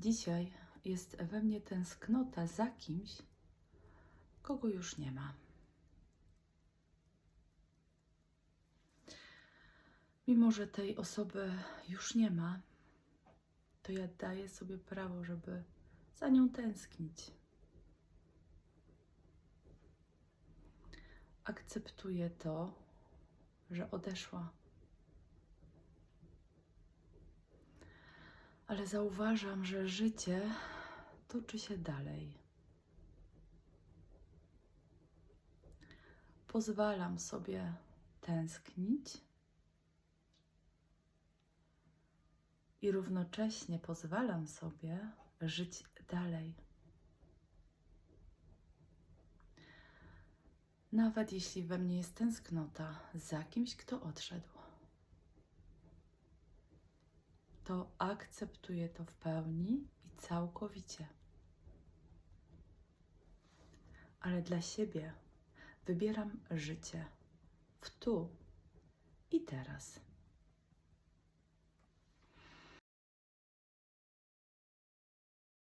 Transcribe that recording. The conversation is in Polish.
Dzisiaj jest we mnie tęsknota za kimś, kogo już nie ma. Mimo, że tej osoby już nie ma, to ja daję sobie prawo, żeby za nią tęsknić. Akceptuję to, że odeszła. Ale zauważam, że życie toczy się dalej. Pozwalam sobie tęsknić i równocześnie pozwalam sobie żyć dalej. Nawet jeśli we mnie jest tęsknota za kimś, kto odszedł, to akceptuję to w pełni i całkowicie. Ale dla siebie wybieram życie w tu i teraz.